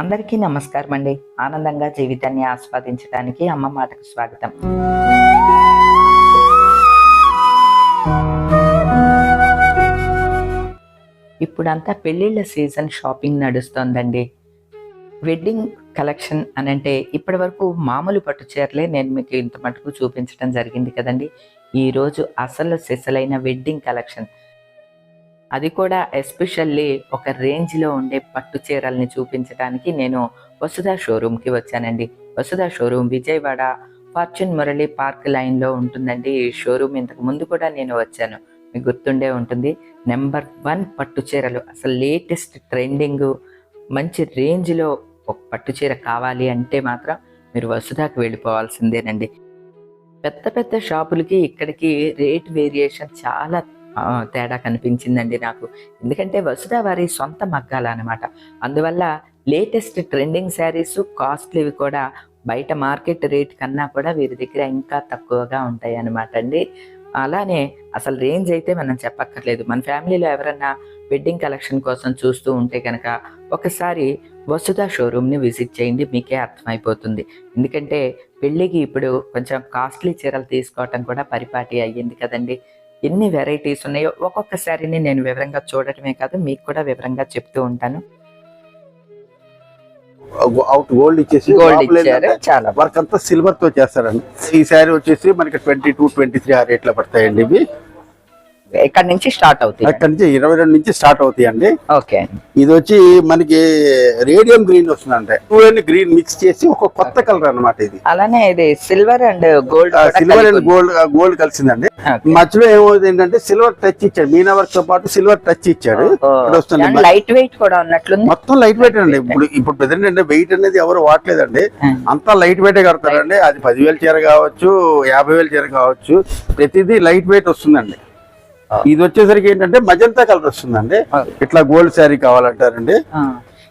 అందరికీ నమస్కారం అండి ఆనందంగా జీవితాన్ని ఆస్వాదించడానికి అమ్మ మాటకు స్వాగతం. ఇప్పుడంతా పెళ్ళిళ్ళ సీజన్ షాపింగ్ నడుస్తోందండి. వెడ్డింగ్ కలెక్షన్ అని అంటే ఇప్పటి వరకు మామూలు పట్టు చీరలే నేను మీకు ఇంత మటుకు చూపించడం జరిగింది కదండి. ఈరోజు అసలు సిసలైన వెడ్డింగ్ కలెక్షన్. అది కూడా ఎస్పెషల్లీ ఒక రేంజ్లో ఉండే పట్టు చీరల్ని చూపించడానికి నేను వసుధ షోరూమ్కి వచ్చానండి. Vasudha showroom Vijayawada fortune Murali park లైన్లో ఉంటుందండి ఈ షోరూమ్. ఇంతకు ముందు కూడా నేను వచ్చాను. మీకు గుర్తుండే ఉంటుంది. నెంబర్ వన్ పట్టు చీరలు. అసలు లేటెస్ట్ ట్రెండింగ్ మంచి రేంజ్లో ఒక పట్టు చీర కావాలి అంటే మాత్రం మీరు వసుధాకి వెళ్ళిపోవాల్సిందేనండి. పెద్ద పెద్ద షాపులకి ఇక్కడికి రేట్ వేరియేషన్ చాలా తేడా కనిపించిందండి నాకు. ఎందుకంటే వసుధ వారి సొంత మగ్గాల అనమాట అందువల్ల లేటెస్ట్ ట్రెండింగ్ శారీస్ కాస్ట్లీవి కూడా బయట మార్కెట్ రేట్ కన్నా కూడా వీరి దగ్గర ఇంకా తక్కువగా ఉంటాయి అనమాట అండి. అలానే అసలు రేంజ్ అయితే మనం చెప్పక్కర్లేదు. మన ఫ్యామిలీలో ఎవరన్నా వెడ్డింగ్ కలెక్షన్ కోసం చూస్తూ ఉంటే కనుక ఒకసారి వసుధ షోరూమ్ని విజిట్ చేయండి మీకే అర్థమైపోతుంది. ఎందుకంటే పెళ్ళికి ఇప్పుడు కొంచెం కాస్ట్లీ చీరలు తీసుకోవటం కూడా పరిపాటి అయ్యింది కదండి. ఎన్ని వెరైటీస్ ఉన్నాయో ఒక్కొక్క శారీని నేను వివరంగా చూడటమే కాదు మీకు కూడా వివరంగా చెప్తూ ఉంటాను. అవుట్ గోల్డ్ ఇచ్చేసి గోల్డ్ ఇచ్చారు చాలా వర్క్ అంతా సిల్వర్తో చేస్తారండి. ఈ శారీ వచ్చేసి మనకి ట్వంటీ టూ ట్వంటీ త్రీ ఆ రేట్లో పడతాయండి ఇవి. ఇక్కడ నుంచి స్టార్ట్ అవుతాయి? అక్కడి నుంచి? ఇరవై రెండు నుంచి స్టార్ట్ అవుతాయండి ఓకే. ఇది వచ్చి మనకి రేడియం గ్రీన్ వస్తుందంటే. టూ అండ్ గ్రీన్ మిక్స్ చేసి ఒక కొత్త కలర్ అన్నమాట ఇది. అలానే ఇది silver and gold silver and gold gold కలిసిందండి. మధ్యలో ఏమవుతుంది ఏంటంటే సిల్వర్ టచ్ ఇచ్చాడు. మీనా వర్క్తో పాటు సిల్వర్ టచ్ ఇచ్చాడు వస్తుంది లైట్ వెయిట్ కూడా ఉన్నట్లుంది. మొత్తం లైట్ వెయిట్ అండి. ఇప్పుడు ఇప్పుడు ప్రెసెంట్ అంటే వెయిట్ అనేది ఎవరు వాడలేదండి. అంతా లైట్ వెయిట్ కడతారండి. అది పదివేల చీర కావచ్చు యాభై వేల చీర కావచ్చు. ప్రతిదీ లైట్ వెయిట్ వస్తుందండి. ఇది వచ్చేసరికి ఏంటంటే మజంతా కలర్ వస్తుందండి. ఇట్లా గోల్డ్ శారీ కావాలంటారండి.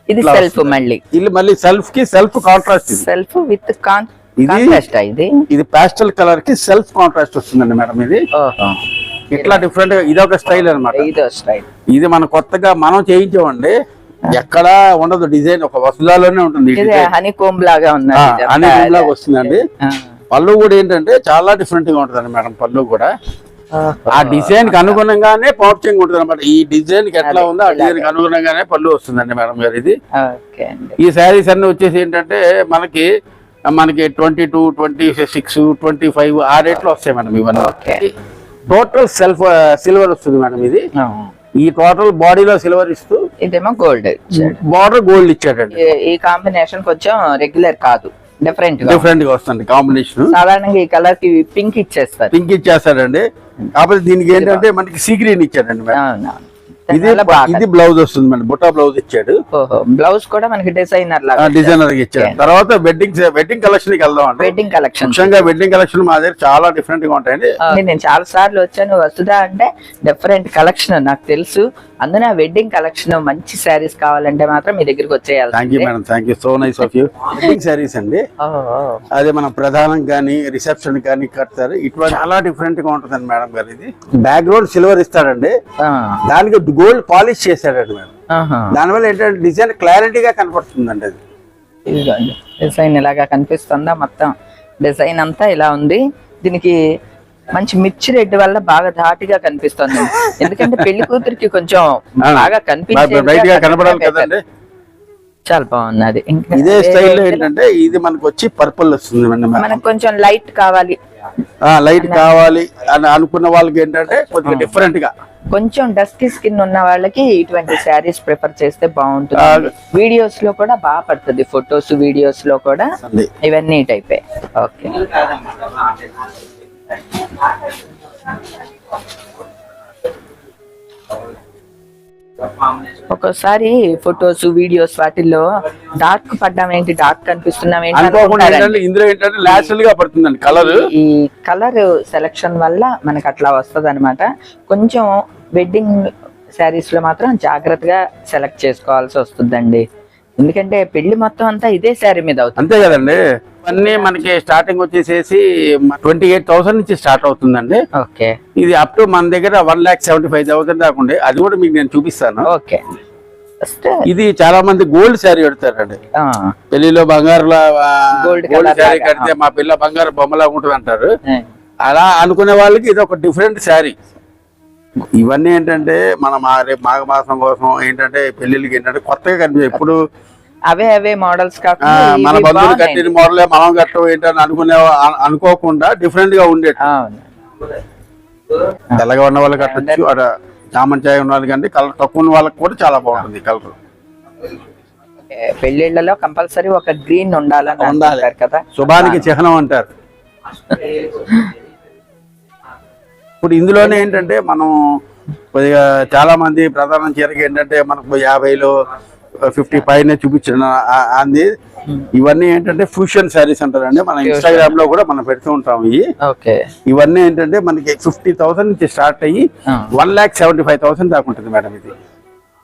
ఇది సెల్ఫ్. మళ్ళీ. ఇది మళ్ళీ సెల్ఫ్కి సెల్ఫ్ కాంట్రాస్ట్ ఇది. సెల్ఫ్ విత్ కాన్ ఇది- ఇది? ఇది పాస్టల్ కలర్కి సెల్ఫ్ కాంట్రాస్ట్ వస్తుందండి మేడం ఇది. ఇట్లా డిఫరెంట్గా ఇది ఒక స్టైల్ అన్నమాట. ఇదో మన కొత్తగా మనం చేయించామండి. ఎక్కడా ఉండదు డిజైన్ ఒక వసుదాలోనే ఉంటుంది హనీ కోమ్ లాగా ఉన్నది ఇదంతా. అన్ని లాగా వస్తుందండి. పళ్ళు కూడా ఏంటంటే చాలా డిఫరెంట్గా ఉంటుందండి మేడం పళ్ళు కూడా. ఆ డిజైన్కి అనుగుణంగానే పౌచింగ్ ఉంటుంది అనమాట ఈ డిజైన్కి ఎట్లా ఉందో ఆ డిజైన్కి అనుగుణంగానే పళ్ళు వస్తుందండి మేడం గారు ఇది. ఈ శారీస్ అన్ని వచ్చేసి ఏంటంటే మనకి మనకి twenty two twenty six twenty five ఆ రేట్లో వస్తాయి మేడం ఇవన్నీ. టోటల్ సెల్ఫ్ సిల్వర్ వస్తుంది మేడం ఇది. ఈ టోటల్ బాడీలో సిల్వర్ ఇస్తూ ఇదేమో గోల్డ్ బార్డర్ గోల్డ్ ఇచ్చాడండి. ఈ కాంబినేషన్ కొంచెం రెగ్యులర్ కాదు. డిఫరెంట్ డిఫరెంట్గా వస్తుంది కాంబినేషన్ సాధారణంగా ఈ కలర్కి పింక్ ఇచ్చేస్తారు. పింక్ ఇచ్చేస్తాడండి కాకపోతే దీనికి ఏంటంటే మనకి సీ గ్రీన్ అవునవును. ఇది బ్లౌజ్ వస్తుంది మేడం. బుట్టా బ్లౌజ్ ఇచ్చాడు. బ్లౌజ్ కూడా మనకి డిజైనర్ లాగా డిజైనర్ ఇచ్చాడు. తర్వాత వెడ్డింగ్ వెడ్డింగ్ కలెక్షన్కి వెళ్దాం అండి వెడ్డింగ్ కలెక్షన్ ముఖ్యంగా వెడ్డింగ్ కలెక్షన్ మా దగ్గర చాలా డిఫరెంట్గా ఉంటాయండి. నేను చాలా సార్లు వచ్చాను. వస్తుందా అంటే డిఫరెంట్ కలెక్షన్ నాకు తెలుసు. అందున వెడ్డింగ్ కలెక్షన్ మంచి శారీస్ కావాలంటే మాత్రం మీ దగ్గరికి థ్యాంక్ యూ వచ్చేయాలి madam thank you so nice of you wedding saris అండి. అదే మనం ప్రధానం కానీ రిసెప్షన్ కానీ కడతారు. ఇటువంటి చాలా డిఫరెంట్గా ఉంటుందండి మేడం గారు ఇది. బ్యాక్గ్రౌండ్ సిల్వర్ ఇస్తాడండి. దానికి గోల్డ్ పాలిష్ చేశాడండి మేడం. దానివల్ల ఏంటంటే డిజైన్ క్లారిటీగా కనపడుతుందండి అది. ఇదిగోండి డిజైన్ ఇలాగా కనిపిస్తుందా మొత్తం. డిజైన్ అంతా ఇలా ఉంది. దీనికి మంచి మిర్చి రెడ్ వల్ల బాగా ధాటిగా కనిపిస్తుంది. ఎందుకంటే పెళ్ళి కూతురికి కొంచెం బాగా కనిపించే బ్రైట్గా కనపడాలి కదండి చాలా బాగున్నది ఇదే స్టైల్లో ఏంటంటే ఇది మనకు వచ్చి పర్పుల్ వస్తుంది మనకు కొంచెం లైట్ కావాలి. లైట్ కావాలి అని అనుకున్న వాళ్ళకి ఏంటంటే కొద్దిగా డిఫరెంట్గా. కొంచెం డస్కీ స్కిన్ ఉన్న వాళ్ళకి ఇటువంటి శారీస్ ప్రిఫర్ చేస్తే బాగుంటుంది. వీడియోస్లో కూడా బాగా పడుతుంది ఫొటోస్ వీడియోస్లో కూడా. ఇవన్నీ టైపే ఓకే ఒక్కోసారి ఫొటోస్ వీడియోస్ వాటిల్లో డార్క్ పడ్డాం ఏంటి? డార్క్ కనిపిస్తున్నాం ఏంటి ఇందులో ఏంటంటే న్యాచురల్గా పడుతుందండి కలర్ ఈ కలర్ సెలక్షన్ వల్ల మనకు అట్లా వస్తుంది కొంచెం వెడ్డింగ్ శారీస్లో మాత్రం జాగ్రత్తగా సెలెక్ట్ చేసుకోవాల్సి వస్తుందండి. ఎందుకంటే పెళ్ళి మొత్తం అంతా ఇదే శారీ మీద అవుతుంది. అంతే కదండి. అన్నీ మనకి స్టార్టింగ్ వచ్చేసేసి ట్వంటీ ఎయిట్ థౌసండ్ నుంచి స్టార్ట్ అవుతుందండి. ఓకే. ఇది అప్ టు మన దగ్గర one lakh seventy five thousand దాకా ఉండే. అది కూడా మీకు నేను చూపిస్తాను. ఓకే. ఇది చాలా మంది గోల్డ్ శారీ పెడతారండి పెళ్ళిలో బంగారు గోల్డ్ శారీ. కడితే మా పిల్ల బంగారు బొమ్మలా ఉంటుంది అంటారు. అలా అనుకునే వాళ్ళకి ఇది ఒక డిఫరెంట్ శారీ. ఇవన్నీ ఏంటంటే మన మా రేపు మాఘ మాసం కోసం ఏంటంటే పెళ్ళిళ్ళకి ఏంటంటే కొత్తగా కనిపించాయి ఇప్పుడు అవే అవే మోడల్స్ మన బంధువులు. కట్టిన మోడలే మనం కట్టం ఏంటని అనుకునే అను- అనుకోకుండా డిఫరెంట్గా అవును. తెల్లగా ఉన్న వాళ్ళకి కట్టచ్చు అక్కడ చామన్ చాయ్ ఉన్న వాళ్ళకి అంటే కలర్ తక్కువ ఉన్న వాళ్ళకి కూడా చాలా బాగుంటుంది కలర్. ఏ, పెళ్ళిళ్ళలో కంపల్సరీ ఒక గ్రీన్ ఉండాలని ఉండాలి. కదా. శుభానికి చిహ్నం అంటారు. ఇప్పుడు ఇందులోనే ఏంటంటే మనం కొద్దిగా చాలా మంది ప్రధాన చీరకి ఏంటంటే మనకు యాభైలో ఫిఫ్టీ పైన చూపించిన అంది. ఇవన్నీ ఏంటంటే ఫ్యూషన్ శారీస్ అంటారండి మన ఇన్స్టాగ్రామ్లో కూడా మనం పెడుతూ ఉంటాం ఇవి. ఇవన్నీ ఏంటంటే మనకి ఫిఫ్టీ థౌసండ్ నుంచి స్టార్ట్ అయ్యి. One lakh seventy five thousand దాకా ఉంటుంది మేడం ఇది.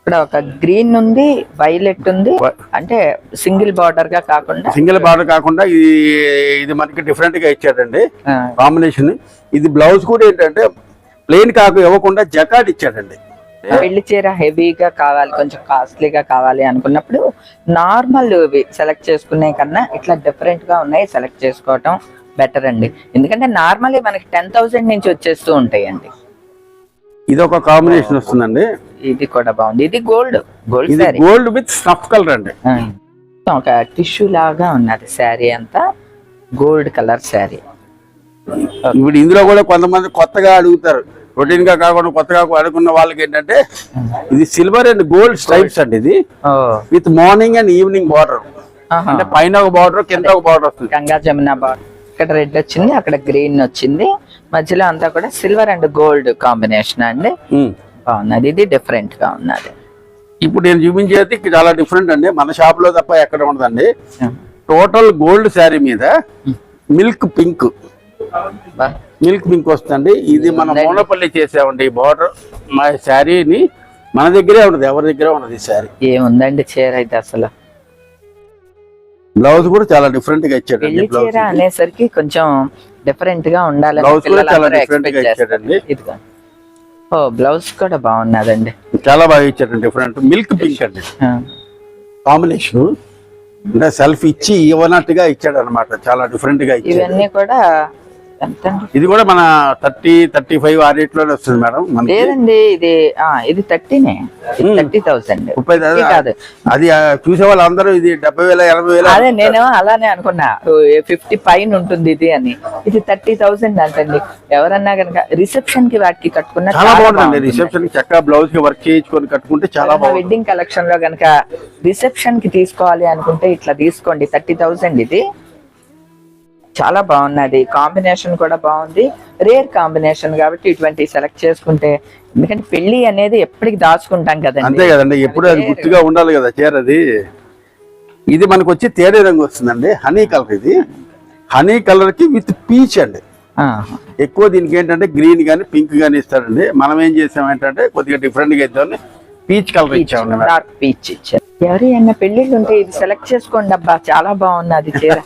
ఇక్కడ ఒక గ్రీన్ ఉంది వైలెట్ ఉంది. అంటే సింగిల్ బార్డర్గా కాకుండా సింగిల్ బార్డర్ కాకుండా ఇది ఇది మనకి డిఫరెంట్గా ఇచ్చాడండి. కాంబినేషన్ ఇది బ్లౌజ్ కూడా ఏంటంటే ప్లెయిన్ కాకు ఇవ్వకుండా జకాట్ ఇచ్చాడండి. పెళ్ళి చీర హెవీగా కావాలి కొంచెం కాస్ట్లీగా కావాలి అనుకున్నప్పుడు నార్మల్ సెలెక్ట్ చేసుకునే కన్నా ఇట్లా డిఫరెంట్గా ఉన్నాయి సెలెక్ట్ చేసుకోవటం బెటర్ అండి. ఎందుకంటే నార్మల్ మనకి టెన్ థౌసండ్ నుంచి వచ్చేస్తూ ఉంటాయండి. ఇది ఒక కాంబినేషన్ వస్తుందండి. ఇది కూడా బాగుంది. ఇది గోల్డ్ గోల్డ్ ఇది గోల్డ్ విత్ స్నఫ్ కలర్ అండి. ఒక టిష్యూ లాగా ఉన్నది శారీ అంతా గోల్డ్ కలర్ శారీ ఇప్పుడు ఇందులో కూడా కొంతమంది కొత్తగా అడుగుతారు. రొటీన్గా కాకుండా కొత్తగా అడుగున్న వాళ్ళకి ఏంటంటే ఇది సిల్వర్ అండ్ గోల్డ్ స్ట్రైప్స్ అండి ఇది. With morning and evening border. అంటే పైన ఒక బార్డర్ కింద ఒక బార్డర్ వస్తుంది. గంగా జమున బార్డర్. ఇక్కడ రెడ్ వచ్చింది అక్కడ గ్రీన్ వచ్చింది. మధ్యలో అంతా కూడా సిల్వర్ అండ్ గోల్డ్ కాంబినేషన్ అండి. బాగున్నది. ఇది డిఫరెంట్గా ఉన్నది. ఇప్పుడు నేను చూపించేది చాలా డిఫరెంట్ అండి. మన షాప్లో తప్ప ఎక్కడ ఉండదండి. టోటల్ గోల్డ్ శారీ మీద మిల్క్ పింక్. మిల్క్ పింక్ వస్తుంది ఇది మన మూలపల్లి చేసామండి బార్డర్ మా శారీని మన దగ్గరే ఉండదు ఎవరి దగ్గర ఉండదు ఈ శారీ ఏముందండి చీర అయితే అసలు? బ్లౌజ్ కూడా చాలా డిఫరెంట్గా చీర అనేసరికి కొంచెం డిఫరెంట్గా ఉండాలని. ఇదిగో. ఓ బ్లౌజ్ కూడా బాగున్నదండి. చాలా బాగా ఇచ్చాడండి డిఫరెంట్ మిల్క్ పింక్ అండి. కాంబినేషన్ అంటే సెల్ఫ్ ఇచ్చి ఇవ్వనట్టుగా ఇచ్చాడు అనమాట చాలా డిఫరెంట్గా ఇవన్నీ కూడా? ఇది కూడా మన థర్టీ థర్టీ ఫైవ్ ఆ రేట్లోనే వస్తుంది మేడం లేదండి ఇది ఆ ఇది థర్టీనే. థర్టీ థౌసండ్ ముప్పై కాదు. అది చూసే వాళ్ళందరూ ఇది డెబ్బై వేల ఎనభై వేల అదే నేను అలానే అనుకున్నా. ఫిఫ్టీ పైన ఉంటుంది ఇది అని. ఇది థర్టీ థౌసండ్ అంటండి. ఎవరన్నా కనుక రిసెప్షన్కి వాటికి కట్టుకున్న చాలా బాగుంటుంది. రిసెప్షన్ చక్కగా బ్లౌజ్కి వర్క్ చేయించుకొని కట్టుకుంటే చాలా వెడ్డింగ్ కలెక్షన్లో కనుక రిసెప్షన్కి తీసుకోవాలి అనుకుంటే ఇట్లా తీసుకోండి. థర్టీ థౌసండ్ ఇది. చాలా బాగున్నది. కాంబినేషన్ కూడా బాగుంది. రేర్ కాంబినేషన్ కాబట్టి ఇటువంటి సెలెక్ట్ చేసుకుంటే ఎందుకంటే పెళ్ళి అనేది ఎప్పటికి దాచుకుంటాం అంతే కదండి. ఎప్పుడు అది గుర్తుగా ఉండాలి కదా చీర అది ఇది మనకు వచ్చి తేడే రంగు వస్తుందండి. హనీ కలర్ ఇది. హనీ కలర్కి విత్ పీచ్ అండి. ఎక్కువ దీనికి ఏంటంటే గ్రీన్ కానీ పింక్ కానీ ఇస్తారండి. మనం ఏం చేసాం ఏంటంటే కొద్దిగా డిఫరెంట్గా ఇద్దామని పీచ్ కలర్ ఇచ్చామండి పీచ్ ఇచ్చారు. ఎవరి అన్న పెళ్ళిళ్ళు ఉంటే ఇది సెలెక్ట్ చేసుకోండి అబ్బా చాలా బాగున్నది చీర.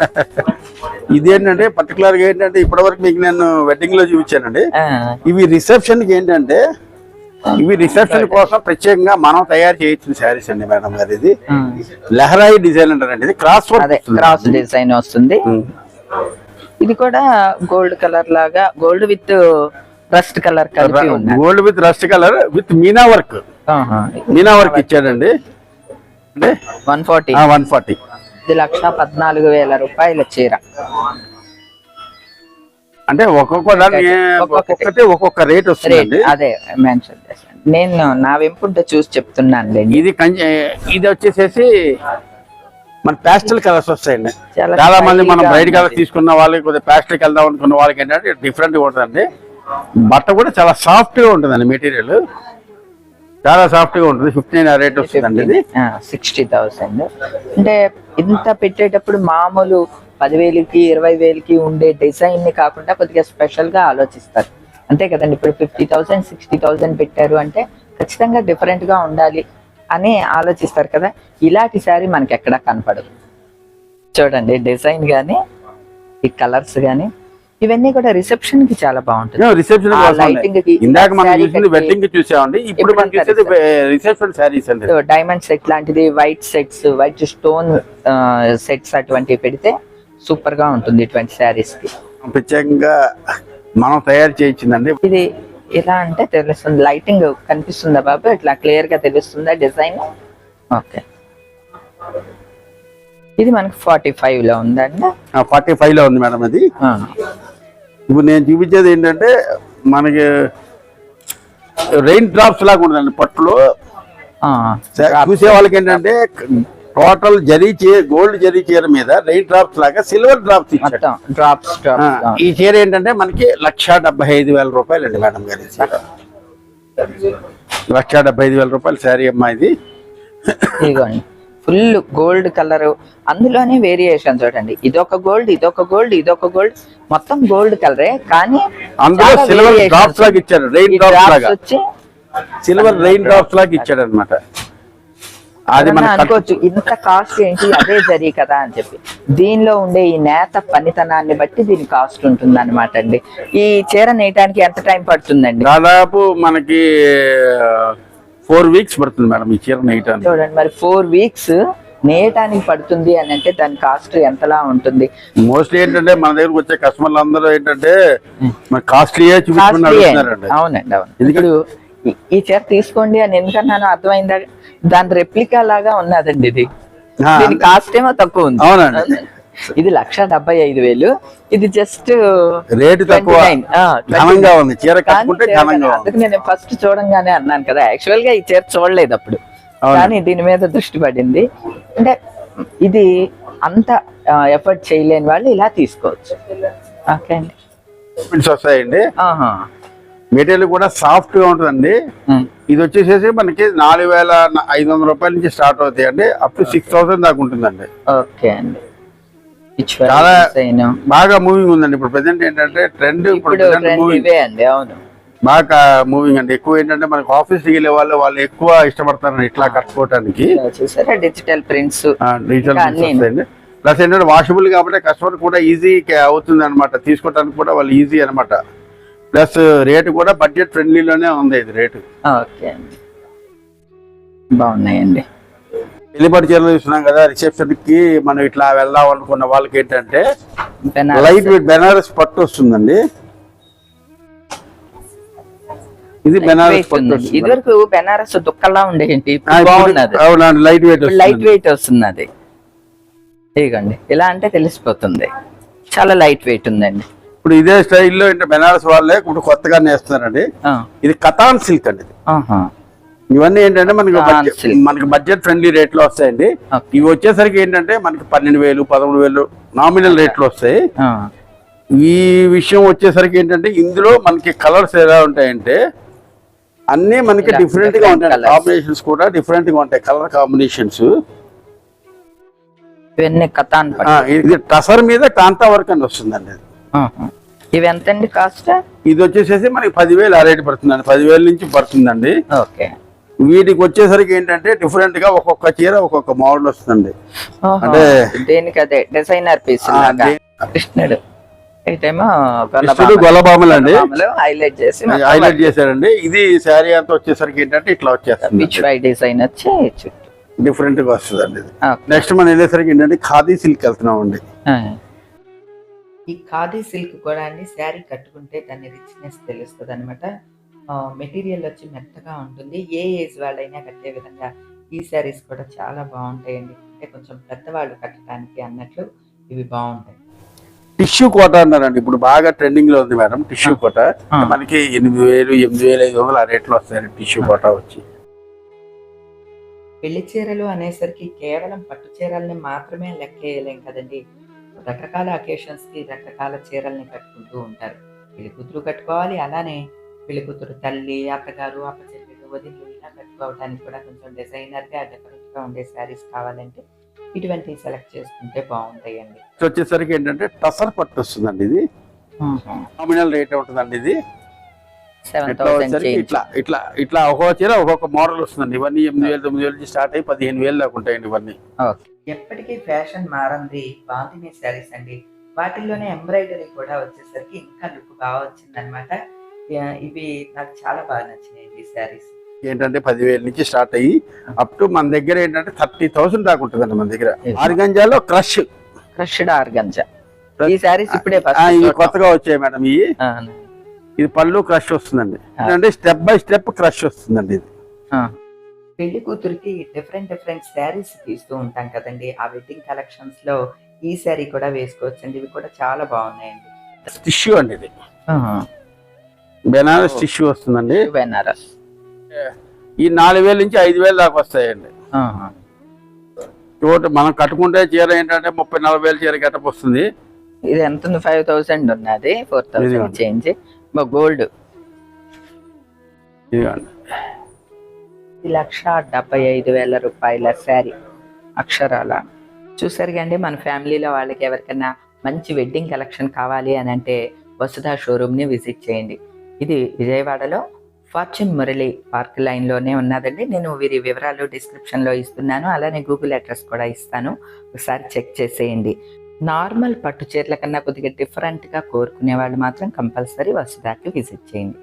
ఇది ఏంటంటే పర్టికులర్గా ఏంటంటే ఇప్పటివరకు మీకు నేను వెడ్డింగ్లో చూపించానండి. ఇవి రిసెప్షన్కి ఏంటంటే ఇవి రిసెప్షన్ కోసం ప్రత్యేకంగా మనం తయారు చేయించిన శారీస్ అండి మేడం గారు ఇది. లెహరాయి డిజైన్ అంటారండి ఇది. Cross work. క్రాస్ డిజైన్ వస్తుంది. ఇది కూడా గోల్డ్ కలర్ లాగా gold with rust colour gold with rust colour with meena work meena work ఇచ్చాడండి. అంటే వన్ ఫార్టీ. One forty. ఇది లక్ష పద్నాలుగు వేల రూపాయల చీర. అంటే ఒక్కొక్క ఒక్కొక్కటి. ఒక్కొక్క రేట్ వస్తుందండి? అదే మెన్షన్ చేశాను. నేను నా వెంపుంటే చూసి చెప్తున్నాను ఇది ఇది వచ్చేసేసి మన ప్యాస్టల్ కలర్స్ వస్తాయండి. చాలా చాలా మంది మనం బ్రైట్ కలర్స్ ఉన్నది. తీసుకున్న వాళ్ళకి కొద్దిగా ప్యాస్టల్ వెళ్దాం అనుకున్న వాళ్ళకి ఏంటంటే డిఫరెంట్గా ఉంటుందండి. బట్ట కూడా చాలా సాఫ్ట్గా ఉంటుందండి మెటీరియల్ చాలా సాఫ్ట్గా ఉంటుంది. ఫిఫ్టీ రేట్ వస్తుందండి ఇది. Sixty thousand. అంటే ఇంత పెట్టేటప్పుడు మామూలు పదివేలకి ఇరవై వేలకి ఉండే డిజైన్ని కాకుండా కొద్దిగా స్పెషల్గా ఆలోచిస్తారు. అంతే కదండి ఇప్పుడు ఫిఫ్టీ థౌసండ్ సిక్స్టీ థౌసండ్ పెట్టారు అంటే ఖచ్చితంగా డిఫరెంట్గా ఉండాలి అని ఆలోచిస్తారు కదా. ఇలాంటి శారీ మనకి ఎక్కడా కనపడదు. చూడండి డిజైన్ కానీ ఈ కలర్స్ కానీ ఇవన్నీ కూడా రిసెప్షన్కి చాలా బాగుంటుంది. రిసెప్షన్ ఇందాక మనం చూసింది వెడ్డింగ్ చూసామండి. ఇప్పుడు మనం చూసేది రిసెప్షన్ శారీస్ అండి. డైమండ్ సెట్ లాంటిది white sets white stone sets అటువంటివి పెడితే సూపర్గా ఉంటుంది ఇటువంటి శారీస్కి. ప్రత్యేకంగా మనం తయారు చేయించిందండి. ఇది ఎలా అంటే తెలుస్తుంది లైటింగ్ కనిపిస్తుందా బాబు? ఇట్లా క్లియర్గా తెలుస్తుందా డిజైన్ ఓకే. ఇది మనకి ఫార్టీ ఫైవ్లో ఉందండి. ఫార్టీ ఫైవ్లో ఉంది మేడం అది. ఇప్పుడు నేను చూపించేది ఏంటంటే మనకి రెయిన్ డ్రాప్స్ లాగా ఉంటుందండి పట్టులో. చూసే వాళ్ళకి ఏంటంటే టోటల్ జరీ చే గోల్డ్ జరీ చీర మీద రెయిన్ డ్రాప్స్ లాగా సిల్వర్ డ్రాప్స్ డ్రాప్స్ ఈ చీర ఏంటంటే మనకి లక్ష డెబ్బై ఐదు వేల రూపాయలు అండి మేడం గారి చీర. లక్ష డెబ్బై ఐదు వేల రూపాయలు శారీ అమ్మా ఇది. Full gold colour. అందులోనే వేరియేషన్ చూడండి. ఇదొక గోల్డ్ ఇదొక గోల్డ్ ఇదొక గోల్డ్. మొత్తం గోల్డ్ కలరే. కానీ సిల్వర్ రెయిన్ డ్రాప్స్ లాగా వచ్చి సిల్వర్ రెయిన్ డ్రాప్స్ లాగా ఇచ్చాడు అనమాట అది మన అనుకోవచ్చు ఇంత కాస్ట్ ఏంటి? అదే జరీ కదా అని చెప్పి. దీనిలో ఉండే ఈ నేత పనితనాన్ని బట్టి దీని కాస్ట్ ఉంటుంది అనమాట అండి. ఈ చీర నేయటానికి ఎంత టైం పడుతుందండి? దాదాపు మనకి ఫోర్ వీక్స్ పడుతుంది మేడం ఈ చీర నేయటానికి చూడండి మరి ఫోర్ వీక్స్ నేయటానికి పడుతుంది అని అంటే దాని కాస్ట్ ఎంతలా ఉంటుంది? మోస్ట్లీ ఏంటంటే మన దగ్గరకు వచ్చే కస్టమర్లు అందరూ ఏంటంటే మన కాస్ట్లీయే చూపించమని Costly ఏ. అడుగుతున్నారండి. అవునండి అవును. ఇప్పుడు ఈ- ఈ చీర తీసుకోండి అని ఎందుకన్నానో అర్థమైందా? దాని రెప్లికా లాగా ఉన్నదండి ఇది. ఆ, దీని కాస్ట్ ఏమో తక్కువ ఉంది. అవునండి. ఇది లక్ష డెబ్బై ఐదు వేలు. ఇది జస్ట్ రేటు తక్కువ. ఘనంగా ఉంది. చీర కట్టుకుంటే ఘనంగా ఉంది. అందుకు నేను ఫస్ట్ చూడంగానే అన్నాను కదా. యాక్చువల్గా ఈ చీర చూడలేదు అప్పుడు. కానీ దీని మీద దృష్టి పడింది. అంటే ఇది అంత ఎఫర్ట్ చేయలేని వాళ్ళు ఇలా తీసుకోవచ్చు. ఓకే అండి. వస్తాయండి. మెటీరియల్ కూడా సాఫ్ట్గా ఉంటుందండి. ఇది వచ్చేసేసి మనకి నాలుగు వేల ఐదు వందల రూపాయల నుంచి స్టార్ట్ అవుతాయండి. అప్ టు సిక్స్ థౌసండ్ దాకా ఉంటుందండి. ఓకే అండి. చాలా? బాగా మూవింగ్ ఉందండి. ఇప్పుడు ప్రెసెంట్ ఏంటంటే ట్రెండ్ ఇప్పుడు మూవింగ్ అవును. బాగా మూవింగ్ అండి ఎక్కువ ఏంటంటే మనకి ఆఫీస్కి వెళ్ళే వాళ్ళు వాళ్ళు ఎక్కువ ఇష్టపడతారు ఇట్లా కట్టుకోవడానికి డిజిటల్ ప్రింట్స్. వస్తాయండి. ప్లస్ ఏంటంటే వాషబుల్ కాబట్టి కస్టమర్ కూడా ఈజీ అవుతుంది అనమాట తీసుకోవడానికి కూడా వాళ్ళు ఈజీ అన్నమాట. ప్లస్ రేటు కూడా బడ్జెట్ ఫ్రెండ్లీలోనే ఉంది ఇది రేటు ఓకే అండి. బాగున్నాయండి. పెళ్ళిపడి చీరలు చూస్తున్నాం కదా రిసెప్షన్కి మనం ఇట్లా వెళ్దాం అనుకున్న వాళ్ళకి ఏంటంటే. లైట్ వెయిట్ బెనారస్ పట్టు వస్తుందండి. ఇది బెనారస్ పట్టు బెనారస్ దుక్కలా ఉండేది అవునండి లైట్ వెయిట్ లైట్ వెయిట్ వస్తుంది అది ఇదిగోండి. ఇలా అంటే తెలిసిపోతుంది. చాలా లైట్ వెయిట్ ఉందండి. ఇప్పుడు ఇదే స్టైల్లో బెనారస్ వాళ్ళే ఇప్పుడు కొత్తగా నేస్తున్నారండి. ఇది కథాన్ సిల్క్ అండి. ఇవన్నీ ఏంటంటే మనకి. మనకి బడ్జెట్ ఫ్రెండ్లీ రేట్లో వస్తాయండి. ఇవి వచ్చేసరికి ఏంటంటే మనకి పన్నెండు వేలు పదమూడు వేలు నామినల్ రేట్లు వస్తాయి. ఈ విషయం వచ్చేసరికి ఏంటంటే ఇందులో మనకి కలర్స్ ఎలా ఉంటాయంటే అన్ని మనకి డిఫరెంట్గా ఉంటాయి. కాంబినేషన్స్ కూడా డిఫరెంట్గా ఉంటాయి. కలర్ కాంబినేషన్స్ ఇవన్నీ కథాన్ పట్టు. ఇది టసర్ మీద కాంతా వర్క్ అని వస్తుందండి. ఇవి ఎంతండి కాస్ట్ ఇది వచ్చేసేసి మనకి పదివేలు ఆ రేటు పడుతుందండి. పదివేల నుంచి పడుతుందండి. ఓకే. వీటికి వచ్చేసరికి ఏంటంటే డిఫరెంట్గా ఒక్కొక్క చీర ఒక్కొక్క మోడల్ వస్తుంది. అంటే- దేనికి అదే డిజైనర్ పీస్ కృష్ణుడు. గొల్లబాములు. అండి. హైలైట్ చేసి హైలైట్ చేశారండి. ఇది శారీ అంతా వచ్చేసరికి ఏంటంటే ఇట్లా వచ్చేస్తుంది. డిజైన్ వచ్చి డిఫరెంట్గా వస్తుందండి ఇది. ఆ, నెక్స్ట్ మనం వెళ్ళేసరికి ఏంటంటే ఖాదీ సిల్క్ వెళ్తున్నాం అండి. ఈ ఖాదీ సిల్క్ కూడా అండి శారీ కట్టుకుంటే దాని రిచ్నెస్ తెలుస్తుంది అనమాట మెటీరియల్ వచ్చి మెత్తగా ఉంటుంది. ఏ ఏజ్ వాళ్ళైనా కట్టే విధంగా ఈ శారీస్ కూడా చాలా బాగుంటాయండి. అంటే కొంచెం పెద్దవాళ్ళు కట్టడానికి అన్నట్లు ఇవి బాగుంటాయి. టిష్యూ కోట అన్నారండి. ఇప్పుడు బాగా ట్రెండింగ్లో ఉంది మేడం టిష్యూ కోట. మనకి ఎనిమిది వేలు ఎనిమిది వేల ఐదు వందలు ఆ రేట్లో వస్తాయండి టిష్యూ కోట వచ్చి. పెళ్ళి చీరలు అనేసరికి కేవలం పట్టు చీరల్ని మాత్రమే లెక్కేయలేం కదండి. రకరకాల అకేషన్స్కి రకరకాల చీరల్ని కట్టుకుంటూ ఉంటారు. పెళ్ళి కూతురు కట్టుకోవాలి అలానే పెళ్ళి కూతురు తల్లి అత్తగారు అప్పచెల్లెలు వదిలి ఇలా కట్టుకోవడానికి కూడా కొంచెం డిజైనర్గా డిఫరెంట్గా ఉండే శారీస్ కావాలంటే ఇటువంటి సెలెక్ట్ చేసుకుంటే బాగుంటాయండి. వచ్చేసరికి ఏంటంటే టసర్ పట్టు వస్తుందండి ఇది. నామినల్ రేట్ ఉంటుందండి ఇది. ఇట్లా ఇట్లా ఇట్లా ఒక్కొక్క చీర ఒక్కొక్క మోడల్ వస్తుందండి. ఇవన్నీ ఎనిమిది వేలు తొమ్మిది వేల స్టార్ట్ అయ్యి పదిహేను వేలు దాకా ఉంటాయండి ఇవన్నీ. ఎప్పటికీ ఫ్యాషన్ మారంది బాందిని శారీస్ అండి. వాటిల్లోనే ఎంబ్రాయిడరీ కూడా వచ్చేసరికి ఇంకా లుక్ బాగా వచ్చిందనమాట ఇవి నాకు చాలా బాగా నచ్చినాయండి శారీస్ ఏంటంటే పదివేల నుంచి స్టార్ట్ అయ్యి అప్ టు మన దగ్గర ఏంటంటే థర్టీ థౌసండ్ దాకా ఉంటుందండి మన దగ్గర. ఆర్గంజాలో క్రష్. Crushed organza. ఈ శారీస్ ఇప్పుడే ఇవి. కొత్తగా వచ్చాయి మేడం ఇవి. ఇది పళ్ళు క్రష్ వస్తుందండి. అంటే స్టెప్ బై స్టెప్ క్రష్ వస్తుందండి ఇది. ఆ. పెళ్ళి కూతురికి డిఫరెంట్ డిఫరెంట్ శారీస్ తీస్తూ ఉంటాం కదండి. ఆ వెడ్డింగ్ కలెక్షన్స్లో ఈ శారీ కూడా వేసుకోవచ్చు అండి ఇవి కూడా చాలా బాగున్నాయండి. టిష్యూ అండి ఇది. బెనారస్. టిష్యూ వస్తుందండి. బెనారస్. ఈ నాలుగు వేల నుంచి ఐదు వేలు దాకా వస్తాయండి. టోటల్ మనం కట్టుకుంటే చీర ఏంటంటే ముప్పై నలభై వేల చీర గెటప్ వస్తుంది. ఇది ఎంత ఉంది? ఫైవ్ థౌసండ్ ఉన్నది. Four thousand. చేంజ్. గోల్డ్. లక్ష డెబ్బై ఐదు వేల రూపాయల శారీ అక్షరాల. చూసారు కండి మన ఫ్యామిలీలో వాళ్ళకి ఎవరికైనా మంచి వెడ్డింగ్ కలెక్షన్ కావాలి అని అంటే వసుధా షోరూమ్ని విజిట్ చేయండి. ఇది విజయవాడలో ఫార్చ్యూన్ మురళి పార్క్ లైన్లోనే ఉన్నదండి. నేను వీరి వివరాలు డిస్క్రిప్షన్లో ఇస్తున్నాను. అలానే గూగుల్ అడ్రస్ కూడా ఇస్తాను. ఒకసారి చెక్ చేసేయండి. నార్మల్ పట్టు చీరల కన్నా కొద్దిగా డిఫరెంట్గా కోరుకునే వాళ్ళు మాత్రం కంపల్సరీ వసుదాకి విజిట్ చేయండి.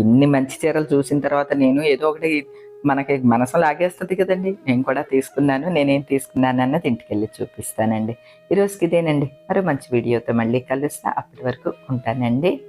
ఇన్ని మంచి చీరలు చూసిన తర్వాత నేను ఏదో ఒకటి మనకి మనసు లాగేస్తుంది కదండి. నేను కూడా తీసుకున్నాను. నేనేం తీసుకున్నాను అన్నది ఇంటికి వెళ్ళి చూపిస్తానండి ఈరోజుకి ఇదేనండి. మరో మంచి వీడియోతో మళ్ళీ కలుస్తా. అప్పటి వరకు ఉంటానండి.